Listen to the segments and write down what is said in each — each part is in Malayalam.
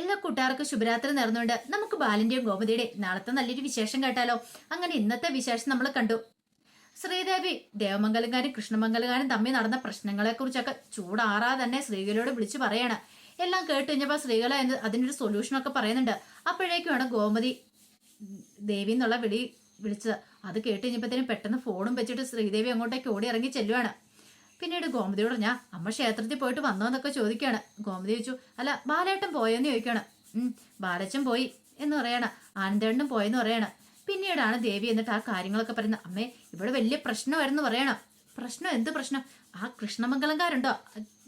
എല്ലാ കൂട്ടുകാർക്കും ശുഭരാത്രി നേർന്നുകൊണ്ട് നമുക്ക് ബാലന്റെയും ഗോമതിയുടെ നാളത്തെ നല്ലൊരു വിശേഷം കേട്ടാലോ? അങ്ങനെ ഇന്നത്തെ വിശേഷം നമ്മൾ കണ്ടു. ശ്രീദേവി ദേവമംഗലങ്കാരും കൃഷ്ണമംഗലങ്കാരും തമ്മിൽ നടന്ന പ്രശ്നങ്ങളെ കുറിച്ചൊക്കെ ചൂടാറാ തന്നെ ശ്രീകലയോട് വിളിച്ചു പറയാണ്. എല്ലാം കേട്ട് കഴിഞ്ഞപ്പോൾ എന്ന് അതിനൊരു സൊല്യൂഷനൊക്കെ പറയുന്നുണ്ട്. അപ്പോഴേക്കുമാണ് ഗോമതി ദേവി എന്നുള്ള വിളി വിളിച്ചത്. അത് കേട്ട് കഴിഞ്ഞപ്പോഴത്തേനും പെട്ടെന്ന് ഫോണും വെച്ചിട്ട് ശ്രീദേവി അങ്ങോട്ടേക്ക് ഓടി ഇറങ്ങി ചെല്ലുവാണ്. പിന്നീട് ഗോമതിയോട് ഞാൻ അമ്മ ക്ഷേത്രത്തിൽ പോയിട്ട് വന്നോ എന്നൊക്കെ ചോദിക്കുകയാണ് ഗോമതി ചോദിച്ചു അല്ല ബാലേട്ടൻ പോയെന്ന് ചോദിക്കുകയാണ് ബാലച്ചൻ പോയി എന്ന് പറയണം. ആനന്ദേണ്ണും പോയെന്ന് പറയണം. പിന്നീടാണ് ദേവി എന്നിട്ട് ആ കാര്യങ്ങളൊക്കെ പറയുന്നത്. അമ്മേ ഇവിടെ വലിയ പ്രശ്നമായിരുന്നു പറയണം. പ്രശ്നം? എന്ത് പ്രശ്നം? ആ കൃഷ്ണമംഗലംകാരുണ്ടോ?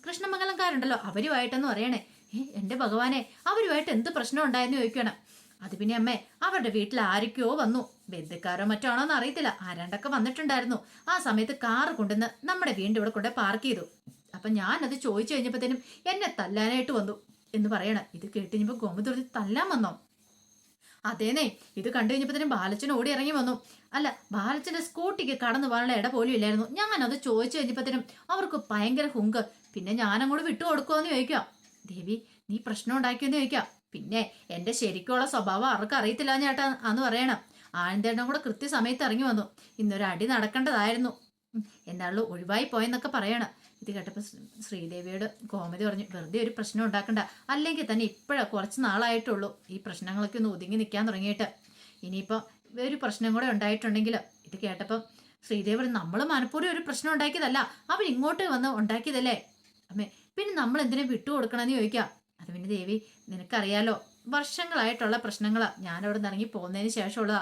കൃഷ്ണമംഗലംകാരുണ്ടല്ലോ അവരുമായിട്ടെന്ന് പറയണേ. ഏ എന്റെ ഭഗവാനെ അവരുമായിട്ട് എന്ത് പ്രശ്നം ഉണ്ടായെന്ന് ചോദിക്കണം. അത് പിന്നെ അമ്മേ അവരുടെ വീട്ടിൽ ആരൊക്കെയോ വന്നു. ബന്ധുക്കാരോ മറ്റോ ആണോന്ന് അറിയത്തില്ല. ആരാണ്ടൊക്കെ വന്നിട്ടുണ്ടായിരുന്നു. ആ സമയത്ത് കാറ് കൊണ്ടുവന്ന് നമ്മുടെ വീണ്ടും ഇവിടെ കൊണ്ട് പാർക്ക് ചെയ്തു. അപ്പൊ ഞാൻ അത് ചോദിച്ചു കഴിഞ്ഞപ്പോഴത്തേനും എന്നെ തല്ലാനായിട്ട് വന്നു എന്ന് പറയണം. ഇത് കേട്ട് കഴിഞ്ഞപ്പോ ഗോമതി തല്ലാൻ വന്നോ? അതേനെ ഇത് കണ്ടു കഴിഞ്ഞപ്പോഴത്തേനും ബാലച്ചൻ ഓടി ഇറങ്ങി വന്നു. അല്ല ബാലച്ചന്റെ സ്കൂട്ടിക്ക് കടന്നു പോകാനുള്ള ഇട പോലും ഇല്ലായിരുന്നു. ഞാൻ അത് ചോദിച്ചു കഴിഞ്ഞപ്പോഴത്തേനും അവർക്ക് ഭയങ്കര ഹുങ്ക്. പിന്നെ ഞാനങ്ങോട്ട് വിട്ടു കൊടുക്കുമെന്ന് ചോദിക്കാം. ദേവി നീ പ്രശ്നം ഉണ്ടാക്കിയെന്ന് ചോദിക്കാം. പിന്നെ എന്റെ ശരിക്കുള്ള സ്വഭാവം അവർക്ക് അറിയത്തില്ല ചേട്ടാ അന്ന് പറയണം. ആനന്ദേട്ടൻ കൂടെ കൃത്യസമയത്ത് ഇറങ്ങി വന്നു. ഇന്നൊരു അടി നടക്കേണ്ടതായിരുന്നു. എന്നാളു ഒഴിവായി പോയെന്നൊക്കെ പറയണം. ഇത് കേട്ടപ്പോൾ ശ്രീദേവിയോട് കോമതി പറഞ്ഞു വെറുതെ ഒരു പ്രശ്നം ഉണ്ടാക്കണ്ട. അല്ലെങ്കിൽ തന്നെ ഇപ്പോഴാണ് കുറച്ച് നാളായിട്ടുള്ളൂ. ഈ പ്രശ്നങ്ങളൊക്കെ ഒന്ന് ഒതുങ്ങി നിൽക്കാൻ തുടങ്ങിയിട്ട്. ഇനിയിപ്പോൾ ഒരു പ്രശ്നം കൂടെ ഉണ്ടായിട്ടുണ്ടെങ്കിൽ ഇത് കേട്ടപ്പോൾ ശ്രീദേവി നമ്മൾ മനഃപൂർവം ഒരു പ്രശ്നം ഉണ്ടാക്കിയതല്ല. അവൻ ഇങ്ങോട്ട് വന്ന് ഉണ്ടാക്കിയതല്ലേ? അമ്മേ പിന്നെ നമ്മൾ എന്തിനാ വിട്ടുകൊടുക്കണമെന്ന് ചോദിക്കാം. പിന്നെ ദേവി നിനക്കറിയാലോ വർഷങ്ങളായിട്ടുള്ള പ്രശ്നങ്ങളാ ഞാനവിടെ നിന്ന് ഇറങ്ങി പോകുന്നതിന് ശേഷമുള്ളതാ.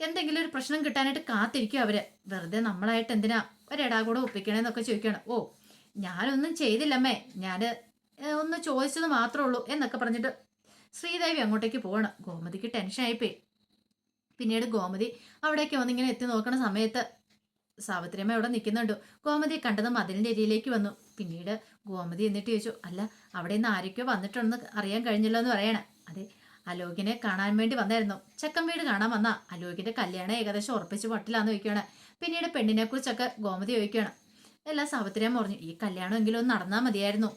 എന്തെങ്കിലും ഒരു പ്രശ്നം കിട്ടാനായിട്ട് കാത്തിരിക്കും അവർ? വെറുതെ നമ്മളായിട്ട് എന്തിനാ ഒരിടാ കൂടെ ഒപ്പിക്കണേന്നൊക്കെ ചോദിക്കണം. ഓ ഞാനൊന്നും ചെയ്തില്ലമ്മേ ഞാൻ ഒന്ന് ചോദിച്ചത് മാത്രമേ ഉള്ളൂ എന്നൊക്കെ പറഞ്ഞിട്ട് ശ്രീദേവി അങ്ങോട്ടേക്ക് പോകണം ഗോമതിക്ക് ടെൻഷൻ ആയിപ്പോയി. പിന്നീട് ഗോമതി അവിടേക്ക് വന്നിങ്ങനെ എത്തി നോക്കണ സമയത്ത് സാവിത്രിയമ്മ അവിടെ നിൽക്കുന്നുണ്ട്? ഗോമതി കണ്ടത് മതിലിന്റെ ഏരിയയിലേക്ക് വന്നു. പിന്നീട് ഗോമതി എന്നിട്ട് ചോദിച്ചു അല്ല അവിടെ നിന്ന് ആരൊക്കെയോ വന്നിട്ടുണ്ടെന്ന് അറിയാൻ കഴിഞ്ഞല്ലോ എന്ന് പറയണേ. അതെ അലോകിനെ കാണാൻ വേണ്ടി വന്നായിരുന്നു. ചെക്കൻ വീട് കാണാൻ വന്ന. അലോകിന്റെ കല്യാണം ഏകദേശം ഉറപ്പിച്ച് പട്ടിലാന്ന് ചോദിക്കുകയാണ്. പിന്നീട് പെണ്ണിനെ കുറിച്ചൊക്കെ ഗോമതി ചോദിക്കുകയാണ്. എല്ലാ സാവിത്രിയമ്മ പറഞ്ഞു ഈ കല്യാണം എങ്കിലും ഒന്ന് നടന്നാൽ മതിയായിരുന്നു.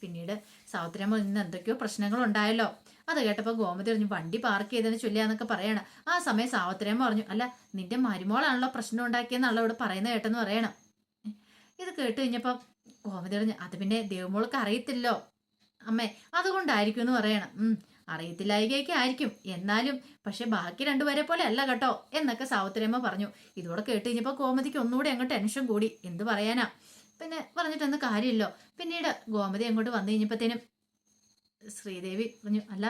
പിന്നീട് സാവിത്രിയമ്മ ഇന്ന് എന്തൊക്കെയോ പ്രശ്നങ്ങൾ ഉണ്ടായല്ലോ അത് കേട്ടപ്പോൾ ഗോമതി പറഞ്ഞു വണ്ടി പാർക്ക് ചെയ്തതിന് ചൊല്ലിയാന്നൊക്കെ പറയണം. ആ സമയം സാവിത്രിയമ്മ പറഞ്ഞു അല്ല നിന്റെ മരുമോളാണല്ലോ പ്രശ്നം ഉണ്ടാക്കിയെന്നാണല്ലോ ഇവിടെ പറയുന്നത് കേട്ടെന്ന് പറയണം. ഇത് കേട്ട് കഴിഞ്ഞപ്പോൾ ഗോമതി പറഞ്ഞു അത് പിന്നെ ദേവമോൾക്ക് അറിയത്തില്ലോ. അമ്മേ അതുകൊണ്ടായിരിക്കും എന്ന് പറയണം അറിയത്തില്ലായികയൊക്കെ ആയിരിക്കും. എന്നാലും പക്ഷെ ബാക്കി രണ്ടുപേരെ പോലെ അല്ല കേട്ടോ എന്നൊക്കെ സാവിത്രിയമ്മ പറഞ്ഞു. ഇതോടെ കേട്ട് കഴിഞ്ഞപ്പോൾ ഗോമതിക്ക് ഒന്നുകൂടി അങ്ങ് ടെൻഷൻ കൂടി. എന്ത് പറയാനാ? പിന്നെ പറഞ്ഞിട്ടൊന്നും കാര്യമില്ലോ. പിന്നീട് ഗോമതി അങ്ങോട്ട് വന്നു കഴിഞ്ഞപ്പോഴത്തേനും ശ്രീദേവി പറഞ്ഞു അല്ല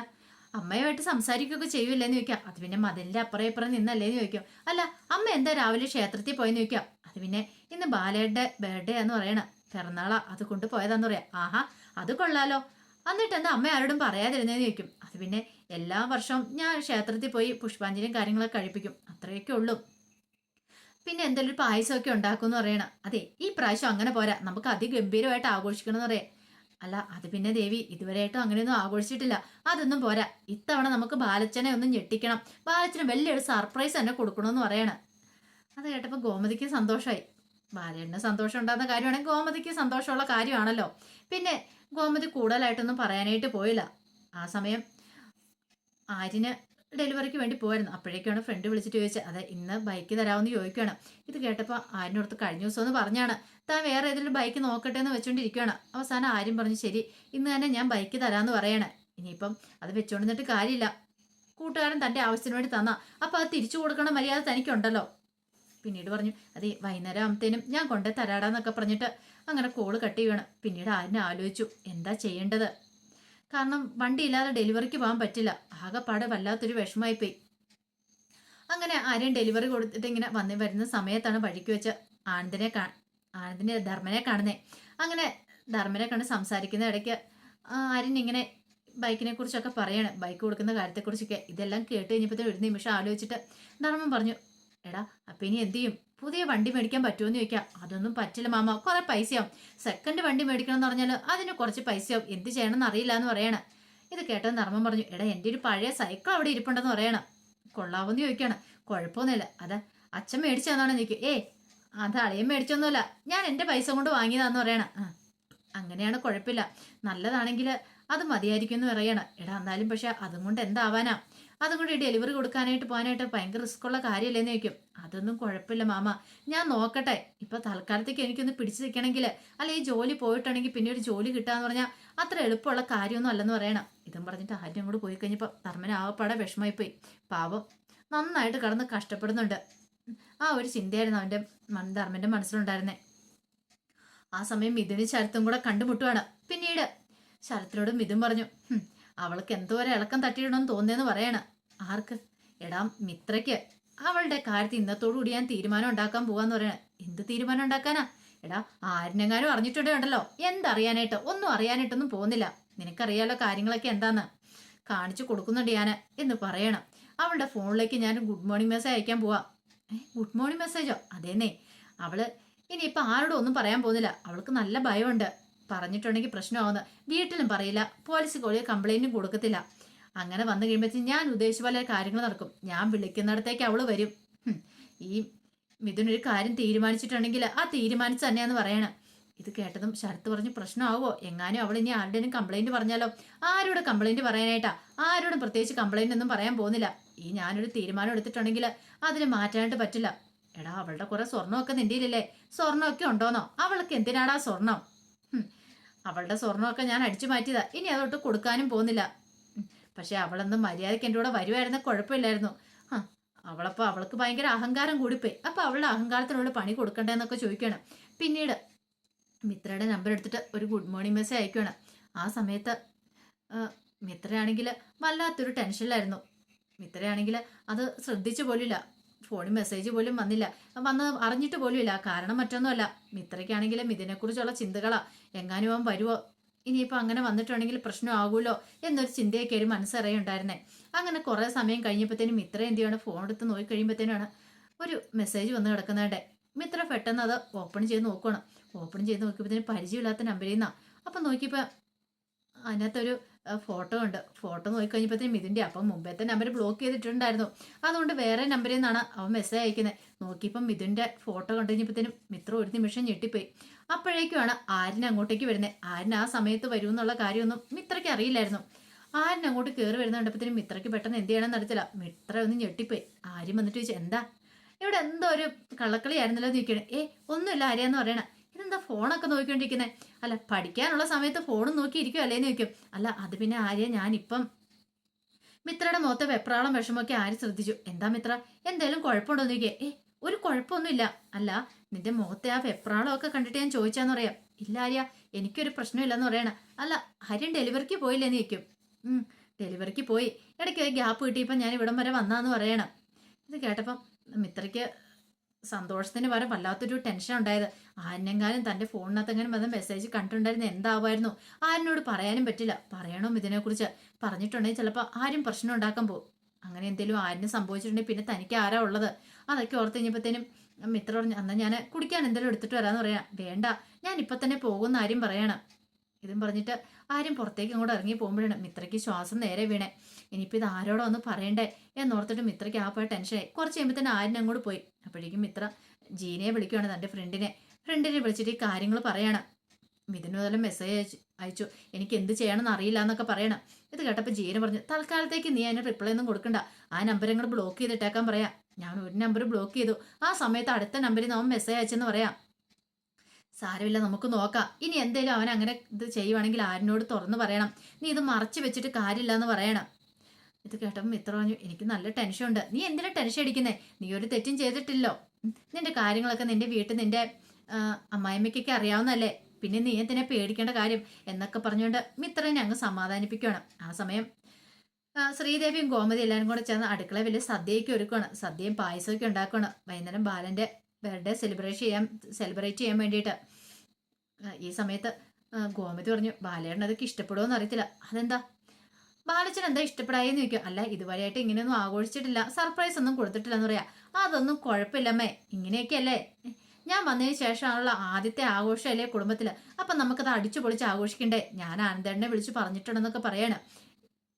അമ്മയുമായിട്ട് സംസാരിക്കുകയൊക്കെ ചെയ്യൂലെന്ന് ചോദിക്കാം. അത് പിന്നെ മതിലിന്റെ അപ്പുറം ഇപ്പുറം നിന്നല്ലേന്ന് ചോദിക്കും. അല്ല അമ്മ എന്താ രാവിലെ ക്ഷേത്രത്തിൽ പോയെന്ന് ചോദിക്കാം. അത് പിന്നെ ഇന്ന് ബാലയുടെ ബർത്ത്ഡേ എന്ന് പറയണ. പിറന്നാളാ അത് കൊണ്ടുപോയതാന്ന് പറയാം. ആഹാ അത് കൊള്ളാലോ. എന്നിട്ട് എന്താ അമ്മ ആരോടും പറയാതിരുന്നേന്ന് ചോദിക്കും. അത് പിന്നെ എല്ലാ വർഷവും ഞാൻ ക്ഷേത്രത്തിൽ പോയി പുഷ്പാഞ്ജലിയും കാര്യങ്ങളൊക്കെ കഴിപ്പിക്കും. അത്രയൊക്കെ ഉള്ളൂ. പിന്നെ എന്തെങ്കിലും ഒരു പായസമൊക്കെ ഉണ്ടാക്കുമെന്ന് പറയണം. അതെ ഈ പ്രാവശ്യം അങ്ങനെ പോരാ. നമുക്ക് അതിഗംഭീരമായിട്ട് ആഘോഷിക്കണം എന്ന് പറയാം. അല്ല അത് പിന്നെ ദേവി ഇതുവരെയായിട്ടും അങ്ങനെയൊന്നും ആഘോഷിച്ചിട്ടില്ല. അതൊന്നും പോരാ. ഇത്തവണ നമുക്ക് ബാലച്ചനെ ഒന്ന് ഞെട്ടിക്കണം. ബാലച്ചന് വലിയൊരു സർപ്രൈസ് തന്നെ കൊടുക്കണമെന്ന് പറയണം. അത് കേട്ടപ്പോൾ ഗോമതിക്ക് സന്തോഷമായി ബാലേട്ടന് സന്തോഷം ഉണ്ടാകുന്ന കാര്യമാണെങ്കിൽ ഗോമതിക്ക് സന്തോഷമുള്ള കാര്യമാണല്ലോ. പിന്നെ ഗോമതി കൂടുതലായിട്ടൊന്നും പറയാനായിട്ട് പോയില്ല. ആ സമയം ആര്യന് ഡെലിവറിക്ക് വേണ്ടി പോയിരുന്നു അപ്പോഴേക്കാണ് ഫ്രണ്ട് വിളിച്ചിട്ട് ചോദിച്ചത് അതെ ഇന്ന് ബൈക്ക് തരാമെന്ന് ചോദിക്കുകയാണ് ഇത് കേട്ടപ്പോൾ ആര്യനടുത്ത് കഴിഞ്ഞ ദിവസം എന്ന് പറഞ്ഞാണ്. താൻ വേറെ ഏതെങ്കിലും ബൈക്ക് നോക്കട്ടെ എന്ന് വെച്ചോണ്ടിരിക്കുകയാണ് അവസാനം ആര്യം പറഞ്ഞു ശരി ഇന്ന് തന്നെ ഞാൻ ബൈക്ക് തരാമെന്ന് പറയണേ. ഇനിയിപ്പം അത് വെച്ചുകൊണ്ടിരുന്നിട്ട് കാര്യമില്ല. കൂട്ടുകാരൻ തന്റെ ആവശ്യത്തിന് വേണ്ടി തന്നാ. അപ്പോൾ അത് തിരിച്ചു കൊടുക്കണ മര്യാദ തനിക്കുണ്ടല്ലോ. പിന്നീട് പറഞ്ഞു അതെ വൈകുന്നേരം ആകുമ്പത്തേനും ഞാൻ കൊണ്ടേ തരാടാന്നൊക്കെ പറഞ്ഞിട്ട് അങ്ങനെ കോൾ കട്ട് ചെയ്യണം പിന്നീട് ആരും ആലോചിച്ചു എന്താ ചെയ്യേണ്ടത്? കാരണം വണ്ടി ഇല്ലാതെ ഡെലിവറിക്ക് പോകാൻ പറ്റില്ല. ആകെപ്പാടെ വല്ലാത്തൊരു വിഷമായി പോയി അങ്ങനെ ആരെയും ഡെലിവറി കൊടുത്തിട്ട് ഇങ്ങനെ വന്ന് വരുന്ന സമയത്താണ് വഴിക്ക് വെച്ച ആനന്ദിനെ കാ ആനന്ദിനെ ധർമ്മനെ കാണുന്നേ. അങ്ങനെ ധർമ്മനെ കണ്ട് സംസാരിക്കുന്ന ഇടയ്ക്ക് ആര്യൻ ഇങ്ങനെ ബൈക്കിനെ കുറിച്ചൊക്കെ പറയാണ്. ബൈക്ക് കൊടുക്കുന്ന കാര്യത്തെക്കുറിച്ചൊക്കെ. ഇതെല്ലാം കേട്ട് കഴിഞ്ഞപ്പോഴത്തെ ഒരു നിമിഷം ആലോചിച്ചിട്ട് ധർമ്മം പറഞ്ഞു എടാ അപ്പം ഇനി എന്ത് ചെയ്യും? പുതിയ വണ്ടി മേടിക്കാൻ പറ്റുമെന്ന് ചോദിക്കാം. അതൊന്നും പറ്റില്ല മാമ കുറെ പൈസയാവും. സെക്കൻഡ് വണ്ടി മേടിക്കണം എന്ന് പറഞ്ഞാൽ അതിന് കുറച്ച് പൈസയാവും. എന്ത് ചെയ്യണമെന്ന് അറിയില്ല എന്ന് പറയണം. ഇത് കേട്ടത് നർമ്മം പറഞ്ഞു എടാ എന്റെ ഒരു പഴയ സൈക്കിൾ അവിടെ ഇരിപ്പുണ്ടെന്ന് പറയണം. കൊള്ളാവെന്ന് ചോദിക്കണം. കുഴപ്പമൊന്നുമില്ല. അത് അച്ഛൻ മേടിച്ചതെന്നാണ് എനിക്ക് ഏ അത് അളിയൻ മേടിച്ചൊന്നുമില്ല ഞാൻ എന്റെ പൈസ കൊണ്ട് വാങ്ങിയതാന്ന് പറയണം. അങ്ങനെയാണ് കുഴപ്പമില്ല. നല്ലതാണെങ്കിൽ അത് മതിയായിരിക്കും എന്ന് പറയണം. എടാ എന്നാലും പക്ഷെ അതും കൊണ്ട് എന്താവാനാ? അതും കൂടി ഡെലിവറി കൊടുക്കാനായിട്ട് പോകാനായിട്ട് ഭയങ്കര റിസ്ക് ഉള്ള കാര്യമല്ലേന്ന് ചോദിക്കും. അതൊന്നും കുഴപ്പമില്ല മാമ. ഞാൻ നോക്കട്ടെ. ഇപ്പൊ തൽക്കാലത്തേക്ക് എനിക്കൊന്ന് പിടിച്ചു നിൽക്കണമെങ്കിൽ അല്ല ഈ ജോലി പോയിട്ടുണ്ടെങ്കിൽ പിന്നെ ഒരു ജോലി കിട്ടാന്ന് പറഞ്ഞാൽ അത്ര എളുപ്പമുള്ള കാര്യമൊന്നും അല്ലെന്ന് പറയണം. ഇതും പറഞ്ഞിട്ട് ആദ്യം അങ്ങോട്ട് പോയി കഴിഞ്ഞപ്പോൾ ധർമ്മന് ആകപ്പാടെ വിഷമമായിപ്പോയി. പോയി പാവം. നന്നായിട്ട് കടന്ന് കഷ്ടപ്പെടുന്നുണ്ട്. ആ ഒരു ചിന്തയായിരുന്നു അവന്റെ ധർമ്മന്റെ മനസ്സിലുണ്ടായിരുന്നേ. ആ സമയം മിഥുനും ശരത്തും കൂടെ കണ്ടുമുട്ടുവാണ്. പിന്നീട് ശരത്തിനോട് മിഥുൻ പറഞ്ഞു "ഹും, അവൾക്ക് എന്തോ ഒരു ഇളക്കം തട്ടിയിടണമെന്ന് തോന്നിയെന്ന് പറയണ. ആർക്ക്? എടാ മിത്രയ്ക്ക്. അവളുടെ കാര്യത്തിൽ ഇന്നത്തോടു കൂടി ഞാൻ തീരുമാനം ഉണ്ടാക്കാൻ പോവാന്ന് പറയണ. എന്ത് തീരുമാനം ഉണ്ടാക്കാനാ? എടാ ആരിനെങ്ങാനും ഉണ്ടല്ലോ എന്തറിയാനായിട്ട്? ഒന്നും അറിയാനായിട്ടൊന്നും പോകുന്നില്ല. നിനക്കറിയാലോ കാര്യങ്ങളൊക്കെ എന്താന്ന്? കാണിച്ചു കൊടുക്കുന്നുണ്ട് ഞാൻ എന്ന് പറയണം. അവളുടെ ഫോണിലേക്ക് ഞാൻ ഗുഡ് മോർണിംഗ് മെസ്സേജ് അയക്കാൻ പോവാ. ഗുഡ് മോർണിംഗ് മെസ്സേജോ? അതേന്നേ. അവൾ ഇനിയിപ്പൊ ആരോടും ഒന്നും പറയാൻ പോകുന്നില്ല. അവൾക്ക് നല്ല ഭയമുണ്ട്. പറഞ്ഞിട്ടുണ്ടെങ്കിൽ പ്രശ്നമാവുന്ന. വീട്ടിലും പറയില്ല. പോലീസ് കോളിൽ കംപ്ലൈന്റും കൊടുക്കത്തില്ല. അങ്ങനെ വന്നു കഴിയുമ്പോഴത്തേക്കും ഞാൻ ഉദ്ദേശിച്ച പോലെ കാര്യങ്ങൾ നടക്കും. ഞാൻ വിളിക്കുന്നിടത്തേക്ക് അവൾ വരും. ഈ മിഥുൻ ഒരു കാര്യം തീരുമാനിച്ചിട്ടുണ്ടെങ്കിൽ ആ തീരുമാനിച്ച് തന്നെയാന്ന് പറയണം. ഇത് കേട്ടതും ശരത്ത് പറഞ്ഞ് പ്രശ്നമാവോ എങ്ങാനും അവൾ ഇനി ആരുടെയും കംപ്ലൈന്റ് പറഞ്ഞാലോ? ആരോട് കംപ്ലൈന്റ് പറയാനായിട്ടാ? ആരോടും പ്രത്യേകിച്ച് കംപ്ലൈന്റ് ഒന്നും പറയാൻ പോകുന്നില്ല. ഈ ഞാനൊരു തീരുമാനം എടുത്തിട്ടുണ്ടെങ്കിൽ അതിന് മാറ്റാനായിട്ട് പറ്റില്ല. എടാ അവളുടെ കുറെ സ്വർണമൊക്കെ നിന്റെ ഇല്ലേ സ്വർണമൊക്കെ ഉണ്ടോന്നോ? അവൾക്ക് എന്തിനാടാ സ്വർണം അവളുടെ സ്വർണമൊക്കെ ഞാൻ അടിച്ചു മാറ്റിയതാ. ഇനി അതൊട്ട് കൊടുക്കാനും പോകുന്നില്ല. പക്ഷെ അവളൊന്നും മര്യാദയ്ക്ക് എന്റെ കൂടെ വരുമായിരുന്ന കുഴപ്പമില്ലായിരുന്നു. ആ അവളപ്പോൾ അവൾക്ക് ഭയങ്കര അഹങ്കാരം കൂടിപ്പോയി. അപ്പോൾ അവളുടെ അഹങ്കാരത്തിനുള്ള പണി കൊടുക്കണ്ടെന്നൊക്കെ ചോദിക്കണം. പിന്നീട് മിത്രയുടെ നമ്പർ എടുത്തിട്ട് ഒരു ഗുഡ് മോർണിംഗ് മെസ്സേജ് അയക്കുകയാണ് ആ സമയത്ത് മിത്രയാണെങ്കിൽ വല്ലാത്തൊരു ടെൻഷനിലായിരുന്നു. മിത്രയാണെങ്കിൽ അത് ശ്രദ്ധിച്ചു പോലുമില്ല ഫോണിൽ മെസ്സേജ് പോലും വന്നില്ല. വന്ന് അറിഞ്ഞിട്ട് പോലുമില്ല. കാരണം മറ്റൊന്നുമല്ല. മിത്രയ്ക്കാണെങ്കിലും ഇതിനെക്കുറിച്ചുള്ള ചിന്തകളാ. എങ്ങാനും അവൻ വരുമോ ഇനിയിപ്പോൾ അങ്ങനെ വന്നിട്ടുണ്ടെങ്കിൽ പ്രശ്നമാകുമല്ലോ എന്നൊരു ചിന്തയൊക്കെ ഒരു മനസ്സറിയുണ്ടായിരുന്നേ അങ്ങനെ കുറേ സമയം കഴിഞ്ഞപ്പോഴത്തേനും മിത്ര എന്ത് ചെയ്യണം? ഫോൺ എടുത്ത് നോക്കി കഴിയുമ്പോഴത്തേനാണ് ഒരു മെസ്സേജ് വന്ന് കിടക്കുന്നതിന്റെ മിത്ര പെട്ടെന്ന് അത് ഓപ്പൺ ചെയ്ത് നോക്കണം ഓപ്പൺ ചെയ്ത് നോക്കിയപ്പോഴത്തേനും പരിചയമില്ലാത്ത നമ്പറിൽ നിന്നാണ് അപ്പം നോക്കിയപ്പോൾ അതിനകത്തൊരു ഫോട്ടോ ഉണ്ട്. ഫോട്ടോ നോക്കി കഴിഞ്ഞപ്പോഴത്തേനും ഇതിന്റെ അപ്പം മുമ്പത്തെ നമ്പർ ബ്ലോക്ക് ചെയ്തിട്ടുണ്ടായിരുന്നു. അതുകൊണ്ട് വേറെ നമ്പറിൽ നിന്നാണ് അവൻ മെസ്സേജ് അയക്കുന്നത് നോക്കിയപ്പം മിഥുന്റെ ഫോട്ടോ കണ്ടു കഴിഞ്ഞപ്പോഴത്തേനും മിത്രം ഒരു നിമിഷം ഞെട്ടിപ്പോയി. അപ്പോഴേക്കുമാണ് ആര്യൻ അങ്ങോട്ടേക്ക് വരുന്നത് ആര്യൻ ആ സമയത്ത് വരും എന്നുള്ള കാര്യമൊന്നും മിത്രയ്ക്ക് അറിയില്ലായിരുന്നു. ആര്യൻ അങ്ങോട്ട് കയറി വരുന്ന കണ്ടപ്പോഴത്തേനും മിത്രയ്ക്ക് പെട്ടെന്ന് എന്ത് ചെയ്യണമെന്ന് അറിയത്തില്ല. മിത്ര ഒന്ന് ഞെട്ടിപ്പോയി. ആര്യം വന്നിട്ട് ചോദിച്ചു എന്താ? ഇവിടെ എന്തോ ഒരു കള്ളക്കളി ആയിരുന്നല്ലോ എന്ന് ചോദിക്കണേ ഏ ഒന്നുമില്ല ആര്യാന്ന് പറയണ. ഇതെന്താ ഫോണൊക്കെ നോക്കിക്കൊണ്ടിരിക്കുന്നത് അല്ല പഠിക്കാനുള്ള സമയത്ത് ഫോണും നോക്കിയിരിക്കും അല്ലേന്ന് ചോദിക്കും. അല്ല അത് പിന്നെ ആര്യ? ഞാനിപ്പം മിത്രയുടെ മുഖത്തെ വെപ്രാളം വിഷമൊക്കെ ആര് ശ്രദ്ധിച്ചു? എന്താ മിത്ര? എന്തേലും കുഴപ്പമുണ്ടോ എന്ന് ചോദിക്കേ ഏ ഒരു കുഴപ്പമൊന്നുമില്ല. അല്ല നിന്റെ മുഖത്തെ ആ വെപ്രാളമൊക്കെ കണ്ടിട്ട് ഞാൻ ചോദിച്ചാന്ന് പറയാം. ഇല്ല ആര്യ എനിക്കൊരു പ്രശ്നമില്ലെന്ന് പറയണ. അല്ല ആര്യൻ ഡെലിവറിക്ക് പോയില്ലെന്ന് ചോദിക്കും. ഡെലിവറിക്ക് പോയി. ഇടയ്ക്ക് ഗ്യാപ്പ് കിട്ടിയപ്പോൾ ഞാൻ ഇവിടം വരെ വന്നാന്ന് പറയണം. ഇത് കേട്ടപ്പം മിത്രയ്ക്ക് സന്തോഷത്തിന് പകരം വല്ലാത്തൊരു ടെൻഷൻ ഉണ്ടായത്. ആരെങ്ങാനും തന്റെ ഫോണിനകത്തെങ്ങനെ വന്ന മെസ്സേജ് കണ്ടിട്ടുണ്ടായിരുന്നു എന്താവായിരുന്നു? ആരിനോട് പറയാനും പറ്റില്ല. പറയണോ ഇതിനെക്കുറിച്ച്. പറഞ്ഞിട്ടുണ്ടെങ്കിൽ ചിലപ്പോൾ ആരും പ്രശ്നം ഉണ്ടാക്കാൻ പോകും. അങ്ങനെ എന്തെങ്കിലും ആരിനെ സംഭവിച്ചിട്ടുണ്ടെങ്കിൽ പിന്നെ തനിക്ക് ആരാ ഉള്ളത്? അതൊക്കെ ഓർത്ത് കഴിഞ്ഞപ്പോഴത്തേനും മിത്ര പറഞ്ഞു എന്നാൽ ഞാൻ കുടിക്കാൻ എന്തെങ്കിലും എടുത്തിട്ട് വരാമെന്ന് പറയാം. വേണ്ട. ഞാൻ ഇപ്പം തന്നെ പോകുന്ന ആരും പറയണം. ഇതും പറഞ്ഞിട്ട് ആരും പുറത്തേക്ക് അങ്ങോട്ട് ഇറങ്ങി പോകുമ്പോഴാണ് മിത്രയ്ക്ക് ശ്വാസം നേരെ വീണേ. ഇനിയിപ്പോൾ ഇത് ആരോടോ ഒന്ന് പറയണ്ടേ? എന്നോർത്തിട്ട് മിത്രയ്ക്ക് ആ പോയ ടെൻഷനായി കുറച്ച് കഴിയുമ്പോൾ തന്നെ ആരിനെ അങ്ങോട്ട് പോയി. അപ്പോഴേക്കും മിത്ര ജീനയെ വിളിക്കുകയാണ് തന്റെ ഫ്രണ്ടിനെ ഫ്രണ്ടിനെ വിളിച്ചിട്ട് ഈ കാര്യങ്ങൾ പറയണം. മിഥുന് മുതലും മെസ്സേജ് അയച്ചു അയച്ചു. എനിക്ക് എന്ത് ചെയ്യണമെന്ന് അറിയില്ല എന്നൊക്കെ പറയണം. ഇത് കേട്ടപ്പോൾ ജീന പറഞ്ഞു തൽക്കാലത്തേക്ക് നീ അതിന് റിപ്ലൈ ഒന്നും കൊടുക്കണ്ട. ആ നമ്പർ ബ്ലോക്ക് ചെയ്തിട്ടേക്കാൻ പറയാം. ഞാൻ ഒരു നമ്പർ ബ്ലോക്ക് ചെയ്തു. ആ സമയത്ത് അടുത്ത നമ്പറിൽ നിന്ന് അവൻ മെസ്സേജ് അയച്ചെന്ന് പറയാം. സാരമില്ല നമുക്ക് നോക്കാം. ഇനി എന്തെങ്കിലും അവൻ അങ്ങനെ ഇത് ചെയ്യുവാണെങ്കിൽ ആരിനോട് തുറന്നു പറയണം. നീ ഇത് മറച്ചു വെച്ചിട്ട് കാര്യമില്ല എന്ന് പറയണം. ഇത് കേട്ടപ്പോൾ മിത്ര പറഞ്ഞു എനിക്ക് നല്ല ടെൻഷൻ ഉണ്ട് നീ എന്തിനാ ടെൻഷൻ അടിക്കുന്നേ? നീ ഒരു തെറ്റും ചെയ്തിട്ടില്ലോ. നിന്റെ കാര്യങ്ങളൊക്കെ നിന്റെ വീട്ടിൽ നിന്റെ അമ്മായിമ്മയ്ക്കൊക്കെ അറിയാവുന്നല്ലേ പിന്നെ നീ എന്തിനെ പേടിക്കേണ്ട കാര്യം? എന്നൊക്കെ പറഞ്ഞുകൊണ്ട് മിത്രനെ അങ്ങ് സമാധാനിപ്പിക്കുകയാണ്. ആ സമയം ശ്രീദേവിയും ഗോമതി എല്ലാവരും കൂടെ ചേർന്ന് അടുക്കള വലിയ സദ്യയൊക്കെ ഒരുക്കുകയാണ് സദ്യയും പായസമൊക്കെ ഉണ്ടാക്കുകയാണ് വൈകുന്നേരം ബാലന്റെ ബർത്ത്ഡേ സെലിബ്രേറ്റ് ചെയ്യാൻ സെലിബ്രേറ്റ് ചെയ്യാൻ വേണ്ടിയിട്ട്. ഈ സമയത്ത് ഗോമതി പറഞ്ഞു ബാലേട്ടൻ അതൊക്കെ ഇഷ്ടപ്പെടുമോ എന്ന് അറിയത്തില്ല. അതെന്താ? ബാലച്ചൻ എന്താ ഇഷ്ടപ്പെടായെന്ന് ചോദിക്കും. അല്ല ഇതുവരെയായിട്ട് ഇങ്ങനെയൊന്നും ആഘോഷിച്ചിട്ടില്ല. സർപ്രൈസ് ഒന്നും കൊടുത്തിട്ടില്ല എന്ന് പറയാ. അതൊന്നും കുഴപ്പമില്ലമ്മേ. ഇങ്ങനെയൊക്കെയല്ലേ? ഞാൻ വന്നതിന് ശേഷമാണുള്ള ആദ്യത്തെ ആഘോഷമല്ലേ കുടുംബത്തിൽ അപ്പൊ നമുക്കത് അടിച്ചു പൊളിച്ച് ആഘോഷിക്കണ്ടേ? ഞാൻ ആനന്ദേട്ടനെ വിളിച്ച് പറഞ്ഞിട്ടുണ്ടെന്നൊക്കെ പറയണം.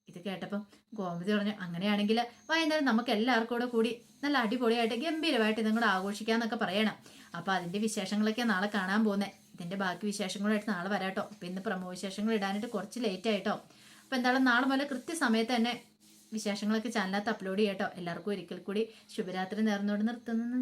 ഇത് കേട്ടപ്പം ഗോമതി പറഞ്ഞു അങ്ങനെയാണെങ്കിൽ വൈകുന്നേരം നമുക്ക് എല്ലാവർക്കും കൂടെ കൂടി നല്ല അടിപൊളിയായിട്ട് ഗംഭീരമായിട്ട് ഇതും കൂടെ ആഘോഷിക്കാന്നൊക്കെ പറയണം. അപ്പൊ അതിന്റെ വിശേഷങ്ങളൊക്കെ നാളെ കാണാൻ പോകുന്നേ. ഇതിന്റെ ബാക്കി വിശേഷങ്ങളായിട്ട് നാളെ വരാട്ടോ. അപ്പൊ ഇന്ന് പ്രമോ വിശേഷങ്ങൾ ഇടാനായിട്ട് കുറച്ച് ലേറ്റ് ആയിട്ടോ. അപ്പൊ എന്തായാലും നാളെ മുതൽ കൃത്യസമയത്ത് തന്നെ വിശേഷങ്ങളൊക്കെ ചാനലകത്ത് അപ്ലോഡ് ചെയ്യട്ടോ എല്ലാവർക്കും ഒരിക്കൽ കൂടി ശുഭരാത്രി നേർന്നോട് നിർത്തുന്നു.